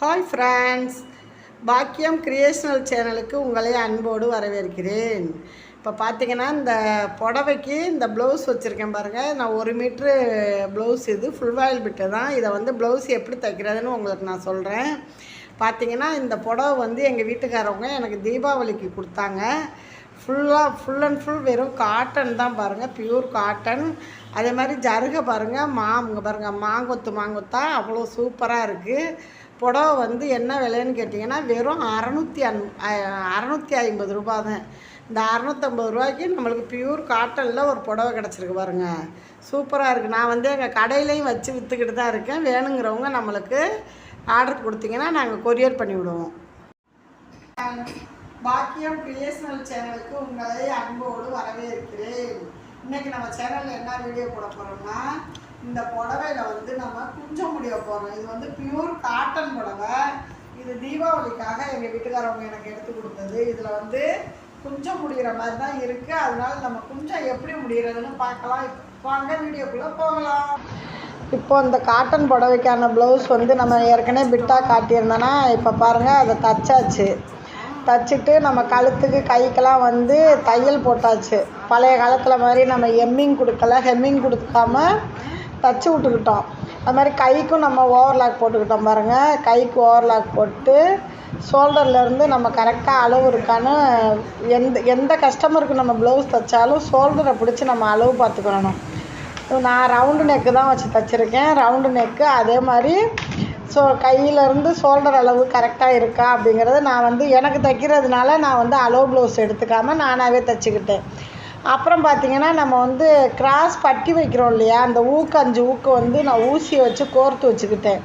Hi friends பாக்கியம் creational சேனலுக்கு உங்களை அன்போடு வரவேற்கிறேன். இப்போ பார்த்தீங்கன்னா இந்த புடவைக்கு இந்த ப்ளவுஸ் வச்சுருக்கேன் பாருங்கள் நான் ஒரு மீட்ரு ப்ளவுஸ் இது ஃபுல் வாயில் பிட்டு தான். இதை வந்து ப்ளவுஸ் எப்படி தைக்கிறதுன்னு உங்களுக்கு நான் சொல்கிறேன் பார்த்தீங்கன்னா இந்த புடவை வந்து எங்கள் வீட்டுக்காரவங்க எனக்கு தீபாவளிக்கு கொடுத்தாங்க. ஃபுல்லாக ஃபுல் அண்ட் ஃபுல் வெறும் காட்டன் தான் பாருங்கள் பியூர் காட்டன் அதே மாதிரி ஜருகை பாருங்கள் மாங்க பாருங்கள் மாங்கொத்து மாங்கொத்தா அவ்வளோ சூப்பராக இருக்குது புடவை வந்து என்ன விலைன்னு கேட்டிங்கன்னா வெறும் அறநூற்றி அன் அறநூற்றி ஐம்பது ரூபா தான். இந்த அறநூற்றம்பது ரூபாய்க்கு நம்மளுக்கு பியூர் காட்டனில் ஒரு புடவை கிடச்சிருக்கு பாருங்க. சூப்பராக இருக்குது நான் வந்து எங்கள் கடையிலையும் வச்சு விற்றுக்கிட்டு தான் இருக்கேன். வேணுங்கிறவங்க நம்மளுக்கு ஆர்டர் கொடுத்தீங்கன்னா நாங்கள் கொரியர் பண்ணி விடுவோம். பாக்கியம் கிரியேஷனல் சேனலுக்கு உங்களை அன்போடு வரவேற்கிறேன். இன்னைக்கு நம்ம சேனலில் என்ன வீடியோ போட போகிறோம்னா இந்த புடவையில வந்து நம்ம குஞ்ச முடிய போகிறோம் இது வந்து பியூர் காட்டன் புடவை. இது தீபாவளிக்காக எங்கள் வீட்டுக்காரவங்க எனக்கு எடுத்து கொடுத்தது. இதில் வந்து குஞ்சம் முடிகிற மாதிரி தான் இருக்குது அதனால நம்ம குஞ்சம் எப்படி முடிகிறதுன்னு பார்க்கலாம். இப்போ வாங்க வீடியோக்குள்ளே போகலாம். இப்போ இந்த காட்டன் புடவைக்கான ப்ளவுஸ் வந்து நம்ம ஏற்கனவே பிட்டாக காட்டியிருந்தோன்னா இப்போ பாருங்கள் அதை தச்சாச்சு. தச்சுட்டு நம்ம கழுத்துக்கு கைக்கெல்லாம் வந்து தையல் போட்டாச்சு. பழைய காலத்தில் மாதிரி நம்ம எம்மிங் கொடுக்கல. ஹெம்மிங் கொடுக்காம தச்சு விட்டுக்கிட்டோம். அது மாதிரி கைக்கும் நம்ம ஓவர்லாக் போட்டுக்கிட்டோம் பாருங்கள் கைக்கு ஓவர்லாக் போட்டு ஷோல்டர்லேருந்து நம்ம கரெக்டாக அளவு இருக்கான்னு எந்த எந்த கஸ்டமருக்கு நம்ம ப்ளவுஸ் தைச்சாலும் ஷோல்டரை பிடிச்சி நம்ம அளவு பார்த்துக்கணும். நான் ரவுண்டு நெக்கு தான் வச்சு தைச்சிருக்கேன். ரவுண்டு நெக்கு அதே மாதிரி ஸோ கையிலேருந்து ஷோல்டர் அளவு கரெக்டாக இருக்கா அப்படிங்கிறது நான் வந்து எனக்கு தைக்கிறதுனால நான் வந்து அலோ ப்ளவுஸ் எடுத்துக்காமல் நானாகவே தைச்சிக்கிட்டேன். அப்புறம் பார்த்தீங்கன்னா நம்ம வந்து கிராஸ் பட்டி வைக்கிறோம் இல்லையா? அந்த ஊக்கு அஞ்சு ஊக்கு வந்து நான் ஊசியை வச்சு கோர்த்து வச்சுக்கிட்டேன்.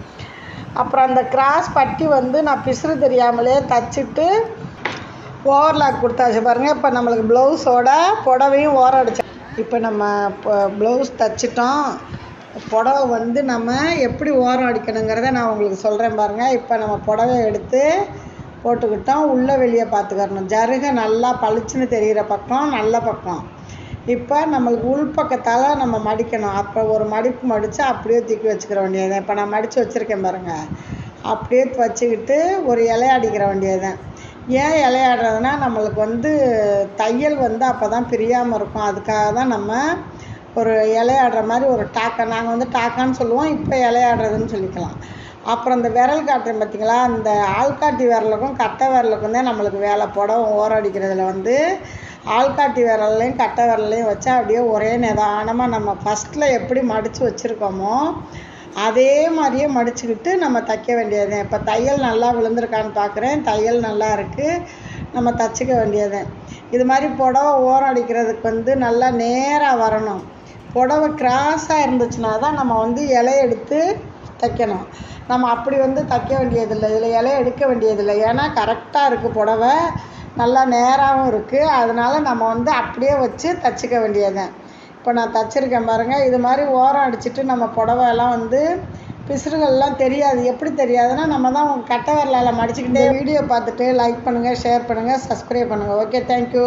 அப்புறம் அந்த கிராஸ் பட்டி வந்து நான் பிசுறு தெரியாமலே தச்சுட்டு ஓவர்லாக் கொடுத்தாச்சு பாருங்கள் இப்போ நம்மளுக்கு ப்ளவுஸோட புடவையும் ஓரம் அடிச்சு இப்போ நம்ம இப்போ ப்ளவுஸ் தைச்சிட்டோம். புடவை வந்து நம்ம எப்படி ஓரம் அடிக்கணுங்கிறத நான் உங்களுக்கு சொல்கிறேன் பாருங்கள் இப்போ நம்ம புடவை எடுத்து போட்டுக்கிட்டோம். உள்ளே வெளியே பார்த்துக்கறணும். ஜருகை நல்லா பளிச்சுன்னு தெரிகிற பக்கம் நல்ல பக்கம். இப்போ நம்மளுக்கு உள் பக்கத்தால் நம்ம மடிக்கணும். அப்போ ஒரு மடிப்பு மடித்து அப்படியே தூக்கி வச்சுக்கிற வேண்டியது இப்போ நான் மடித்து வச்சுருக்கேன் பாருங்கள் அப்படியே வச்சுக்கிட்டு ஒரு இலையாடிக்கிற வேண்டியது வேண்டியதுதான். ஏன் இலையாடுறதுனா நம்மளுக்கு வந்து தையல் வந்து அப்போ தான் பிரியாமல் இருக்கும். அதுக்காக தான் நம்ம ஒரு இலையாடுற மாதிரி ஒரு டாக்கா. நாங்கள் வந்து டாக்கான்னு சொல்லுவோம் இப்போ இலையாடுறதுன்னு சொல்லிக்கலாம். அப்புறம் இந்த விரல் காட்டுறேன் பார்த்தீங்களா இந்த ஆள்காட்டி விரலுக்கும் கட்டை விரலுக்கும் தான் நம்மளுக்கு வேலை. போடவும் ஓரடிக்கிறதுல வந்து ஆள்காட்டி விரல்லையும் கட்டை விரல்லையும் வச்சா அப்படியே ஒரே நிதானமாக நம்ம ஃபஸ்ட்டில் எப்படி மடித்து வச்சுருக்கோமோ அதே மாதிரியே மடிச்சுக்கிட்டு நம்ம தைக்க வேண்டியது இப்போ தையல் நல்லா விழுந்திருக்கான்னு பார்க்குறேன் தையல் நல்லா இருக்குது நம்ம தச்சுக்க வேண்டியது இது மாதிரி புடவை ஓரம் அடிக்கிறதுக்கு வந்து நல்லா நேராக வரணும். புடவை கிராஸாக இருந்துச்சுன்னா தான் நம்ம வந்து இலை எடுத்து தைக்கணும். நம்ம அப்படி வந்து தைக்க வேண்டியதில்லை. இதில் இலை எடுக்க வேண்டியதில்லை. ஏன்னா கரெக்டாக இருக்குது புடவை. நல்லா நேராகவும் இருக்குது அதனால நம்ம வந்து அப்படியே வச்சு தச்சுக்க வேண்டியதுதான். இப்போ நான் தச்சிருக்கேன் பாருங்கள் இது மாதிரி ஓரம் அடிச்சுட்டு நம்ம புடவைலாம் வந்து பிசுறுகள்லாம் தெரியாது. எப்படி தெரியாதுன்னா நம்ம தான் கட்டை வரலால் மடிச்சுக்கிட்டே வீடியோ பார்த்துட்டு லைக் பண்ணுங்கள் ஷேர் பண்ணுங்கள் சப்ஸ்கிரைப் பண்ணுங்கள் ஓகே தேங்க்யூ